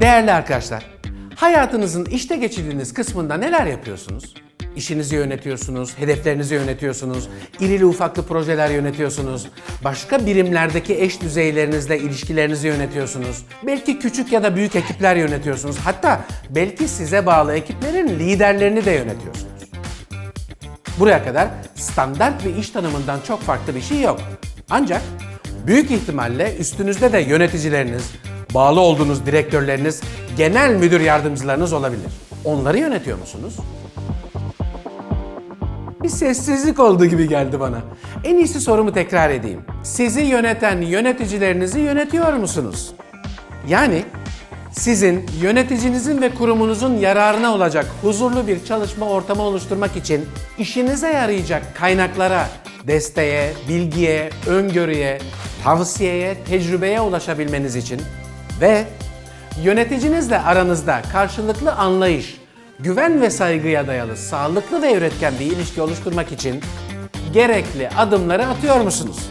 Değerli arkadaşlar, hayatınızın işte geçirdiğiniz kısmında neler yapıyorsunuz? İşinizi yönetiyorsunuz, hedeflerinizi yönetiyorsunuz, irili ufaklı projeler yönetiyorsunuz, başka birimlerdeki eş düzeylerinizle ilişkilerinizi yönetiyorsunuz. Belki küçük ya da büyük ekipler yönetiyorsunuz. Hatta belki size bağlı ekiplerin liderlerini de yönetiyorsunuz. Buraya kadar standart bir iş tanımından çok farklı bir şey yok. Ancak büyük ihtimalle üstünüzde de yöneticileriniz, bağlı olduğunuz direktörleriniz, genel müdür yardımcılarınız olabilir. Onları yönetiyor musunuz? Bir sessizlik olduğu gibi geldi bana. En iyisi sorumu tekrar edeyim. Sizi yöneten yöneticilerinizi yönetiyor musunuz? Yani sizin yöneticinizin ve kurumunuzun yararına olacak huzurlu bir çalışma ortamı oluşturmak için işinize yarayacak kaynaklara, desteğe, bilgiye, öngörüye, tavsiyeye, tecrübeye ulaşabilmeniz için ve yöneticinizle aranızda karşılıklı anlayış, güven ve saygıya dayalı sağlıklı ve üretken bir ilişki oluşturmak için gerekli adımları atıyor musunuz?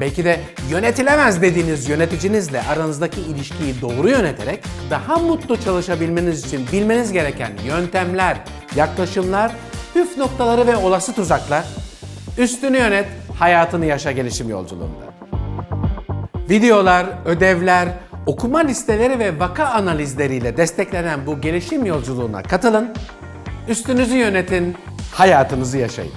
Belki de yönetilemez dediğiniz yöneticinizle aranızdaki ilişkiyi doğru yöneterek daha mutlu çalışabilmeniz için bilmeniz gereken yöntemler, yaklaşımlar, püf noktaları ve olası tuzaklar üstünü yönet, hayatını yaşa gelişim yolculuğunda. Videolar, ödevler, okuma listeleri ve vaka analizleriyle desteklenen bu gelişim yolculuğuna katılın. Üstünüzü yönetin, hayatınızı yaşayın.